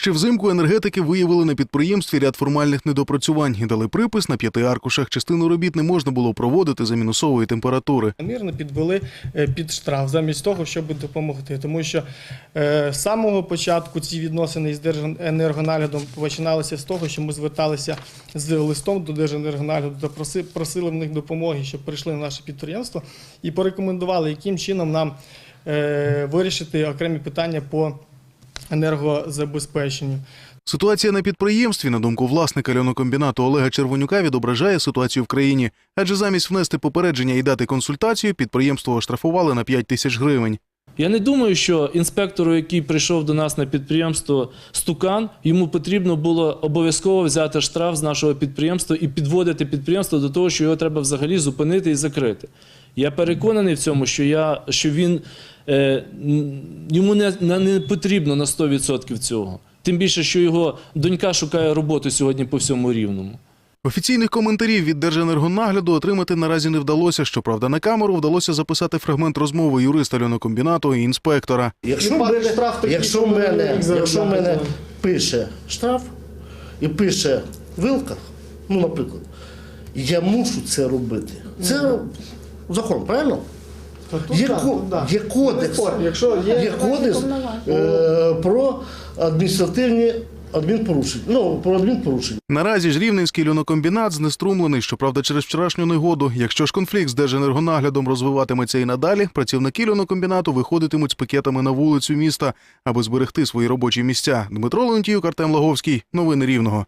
Ще взимку енергетики виявили на підприємстві ряд формальних недопрацювань і дали припис на п'яти аркушах. Частину робіт не можна було проводити за мінусової температури. Мирно підвели е, під штраф замість того, щоб допомогти. Тому що е, з самого початку ці відносини із Держенергонаглядом починалися з того, що ми зверталися з листом до Держенергонагляду просили в них допомоги, щоб прийшли на наше підприємство і порекомендували, яким чином нам е, вирішити окремі питання по енергозабезпеченню. Ситуація на підприємстві, на думку власника льонокомбінату Олега Червонюка, відображає ситуацію в країні. Адже замість внести попередження і дати консультацію, підприємство оштрафували на 5 тисяч гривень. Я не думаю, що інспектору, який прийшов до нас на підприємство Стукан, йому потрібно було обов'язково взяти штраф з нашого підприємства і підводити підприємство до того, що його треба взагалі зупинити і закрити. Я переконаний в цьому, що, я, що він, е, йому не, не, не потрібно на 100% цього. Тим більше, що його донька шукає роботу сьогодні по всьому рівному. Офіційних коментарів від Держенергонагляду отримати наразі не вдалося. Щоправда, на камеру вдалося записати фрагмент розмови юриста льонокомбінату і інспектора. Якщо Ну, мене, штраф якщо мене, якщо мене пише штраф і пише вилка, ну, наприклад, я мушу це робити. Це закон, правильно? Є, ко- є кодекс, Якщо є кодекс е, про адміністративні адмінпорушення. Ну, про адмінпорушення. Наразі ж рівненський льонокомбінат знеструмлений, щоправда, через вчорашню негоду. Якщо ж конфлікт з Держенергонаглядом розвиватиметься і надалі, працівники льонокомбінату виходитимуть з пакетами на вулицю міста, аби зберегти свої робочі місця. Дмитро Леонтіюк, Артем Лаговський. Новини Рівного.